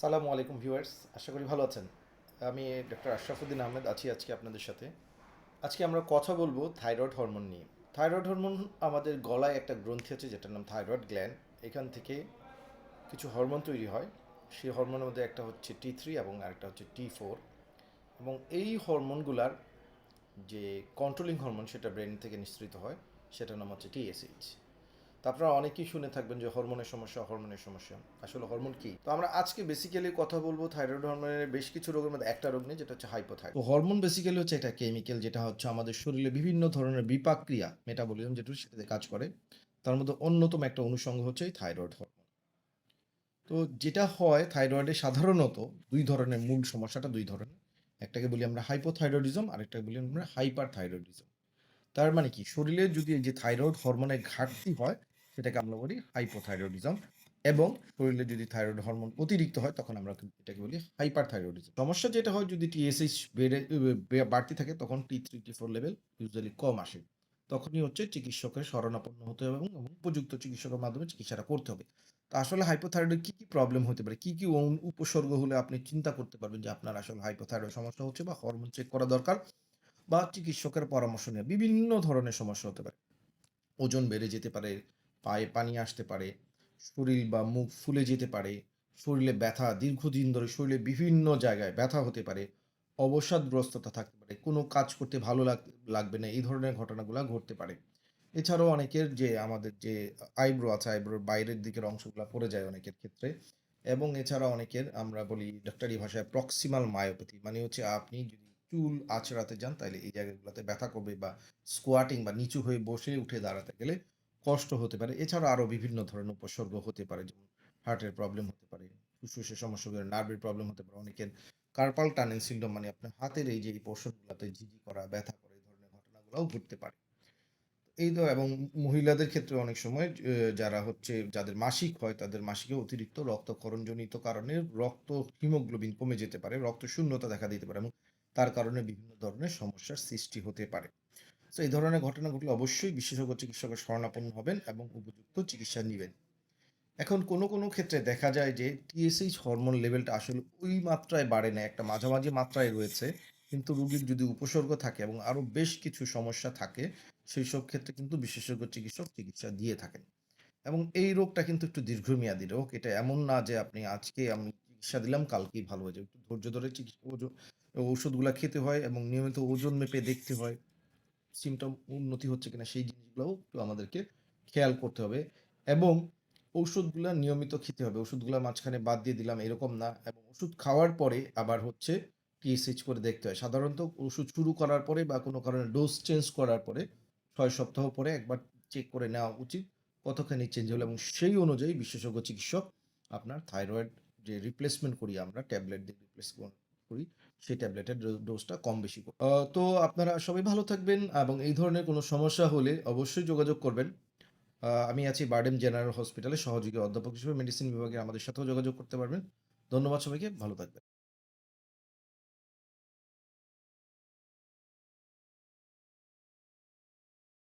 সালামু আলাইকুম ভিউয়ার্স, আশা করি ভালো আছেন। আমি ডক্টর আশরাফুদ্দিন আহমেদ আছি আজকে আপনাদের সাথে। আজকে আমরা কথা বলব থাইরয়েড হরমোন নিয়ে। থাইরয়েড হরমোন আমাদের গলায় একটা গ্রন্থি আছে, যেটার নাম থাইরয়েড গ্ল্যান্ড। এখান থেকে কিছু হরমোন তৈরি হয়। সেই হরমোনের মধ্যে একটা হচ্ছে টি থ্রি এবং আরেকটা হচ্ছে টি ফোর। এবং এই হরমোনগুলার যে কন্ট্রোলিং হরমোন সেটা ব্রেন থেকে নিঃসৃত হয়। সেটার নাম হচ্ছে টিএসএইচ আপনারা অনেকেই শুনে থাকবেন যে হরমোনের সমস্যা হরমোনের সমস্যা। আসলে হরমোন কি? তো আমরা আজকে বেসিক্যালি কথা বলব থাইরয়েড হরমোনের বেশ কিছু রোগের মধ্যে একটা রোগ নেই যেটা হচ্ছে হাইপোথাইরয়েড তো হরমোন বেসিক্যালি হচ্ছে একটা কেমিক্যাল যেটা হচ্ছে আমাদের শরীরে বিভিন্ন ধরনের বিপাক ক্রিয়া মেটাবলিজম যেটা সেটাতে কাজ করে। তার মধ্যে অন্যতম একটা অনুষঙ্গ হচ্ছে এই থাইরয়েড হরমোন তো যেটা হয় থাইরয়েডে সাধারণত দুই ধরনের মূল সমস্যাটা দুই ধরনের। একটাকে বলি আমরা হাইপোথাইরয়েডিজম আরেকটাকে বলি আমরা হাইপার থাইরয়েডিজম তার মানে কি? শরীরে যদি যে থাইরয়েড হরমোনের ঘাটতি হয় সেটাকে আমরা বলি হাইপোথাইরয়েডিজম এবং শরীরে যদি থাইরয়েড হরমোন অতিরিক্ত হয়, তখন আমরা এটাকে বলি হাইপার থাইরয়েডিজম সমস্যা যেটা হয়, যদি টিএসএইচ বেড়ে বাড়তি থাকে, তখন T three T four level usually কম আসে। তখনই হচ্ছে চিকিৎসকের শরণাপন্ন হতে হবে এবং এবং উপযুক্ত চিকিৎসকের মাধ্যমে চিকিৎসাটা করতে হবে। তো আসলে হাইপোথাইরয়েডের কী কী প্রবলেম হতে পারে? কী কী উপসর্গ হলে আপনি চিন্তা করতে পারবেন যে আপনার আসলে হাইপোথাইরয়েড সমস্যা হচ্ছে বা হরমোন চেক করা দরকার বা চিকিৎসকের পরামর্শ নেওয়া, বিভিন্ন ধরনের সমস্যা হতে পারে। ওজন বেড়ে যেতে পারে পায়ে পানি আসতে পারে, শরীর বা মুখ ফুলে যেতে পারে, শরীরে ব্যথা দীর্ঘদিন ধরে শরীরে বিভিন্ন জায়গায় ব্যথা হতে পারে, অবসাদগ্রস্ততা থাকতে পারে, কোনো কাজ করতে ভালো লাগ- লাগবে না, এই ধরনের ঘটনাগুলো ঘটতে পারে। এছাড়াও অনেকের যে আমাদের যে আইব্রো আছে, আইব্রোর বাইরের দিকের অংশগুলো পড়ে যায় অনেকের ক্ষেত্রে, এবং এছাড়া অনেকের আমরা বলি ডাক্তারি ভাষায় প্রক্সিমাল মায়োপ্যাথি মানে হচ্ছে আপনি যদি চুল আঁচড়াতে যান তাহলে এই জায়গাগুলোতে ব্যথা করবে বা স্কোয়াটিং বা নিচু হয়ে বসে উঠে দাঁড়াতে গেলে কষ্ট হতে পারে। এছাড়া আরও বিভিন্ন ধরনের উপসর্গ হতে পারে, যেমন হার্টের প্রবলেম হতে পারে, ফুসফুসের সমস্যা নার্ভের প্রবলেম হতে পারে, অনেকের কার্পাল টানেল সিন্ড্রোম মানে আপনার হাতের এই যে এই পোর্শনগুলোতে ঝিঝি করা, ব্যথা করে, এই ধরনের ঘটনাগুলোও ঘটতে পারে। এই তো এবং মহিলাদের ক্ষেত্রে অনেক সময় যারা হচ্ছে যাদের মাসিক হয়, তাদের মাসিকে অতিরিক্ত রক্তক্ষরণজনিত কারণে রক্ত হিমোগ্লোবিন কমে যেতে পারে, রক্ত শূন্যতা দেখা দিতে পারে এবং তার কারণে বিভিন্ন ধরনের সমস্যার সৃষ্টি হতে পারে। তো এই ধরনের ঘটনা ঘটলে অবশ্যই বিশেষজ্ঞ চিকিৎসকের শরণাপন্ন হবেন এবং উপযুক্ত চিকিৎসা নেবেন। এখন কোনো কোনো ক্ষেত্রে দেখা যায় যে টিএসএইচ হরমোন লেভেলটা আসলে ওই মাত্রায় বাড়ে না, একটা মাঝামাঝি মাত্রায় রয়েছে। কিন্তু রোগীর যদি উপসর্গ থাকে এবং আরও বেশ কিছু সমস্যা থাকে, সেই সব ক্ষেত্রে কিন্তু বিশেষজ্ঞ চিকিৎসক চিকিৎসা দিয়ে থাকেন। এবং এই রোগটা কিন্তু একটু দীর্ঘমেয়াদী রোগ। এটা এমন না যে আপনি আজকে আমি চিকিৎসা দিলাম, কালকেই ভালো হয়ে যাবে। একটু ধৈর্য ধরে চিকিৎসা ওষুধগুলো খেতে হয় এবং নিয়মিত ওজন মেপে দেখতে হয়। সিমটম উন্নতি হচ্ছে কিনা সেই জিনিসগুলোও একটু আমাদেরকে খেয়াল করতে হবে এবং ওষুধগুলো নিয়মিত খেতে হবে। ওষুধগুলো মাঝখানে বাদ দিয়ে দিলাম, এরকম না। এবং ওষুধ খাওয়ার পরে আবার হচ্ছে টিএসএইচ করে দেখতে হয়। সাধারণত ওষুধ শুরু করার পরে বা কোনো কারণে ডোজ চেঞ্জ করার পরে ছয় সপ্তাহ পরে একবার চেক করে নেওয়া উচিত, কতখানি চেঞ্জ হলো এবং সেই অনুযায়ী বিশেষজ্ঞ চিকিৎসক আপনার থাইরয়েড যে রিপ্লেসমেন্ট করি আমরা ট্যাবলেট দিয়ে রিপ্লেস করি, সেই ট্যাবলেটের ডোজটা কম বেশি করি। তো আপনারা সবাই ভালো থাকবেন এবং এই ধরনের কোনো সমস্যা হলে অবশ্যই যোগাযোগ করবেন। আমি আছি বার্ডেম জেনারেল হসপিটালে সহযোগী অধ্যাপক হিসেবে মেডিসিন বিভাগে আমাদের সাথেও যোগাযোগ করতে পারবেন। ধন্যবাদ সবাইকে, ভালো থাকবেন।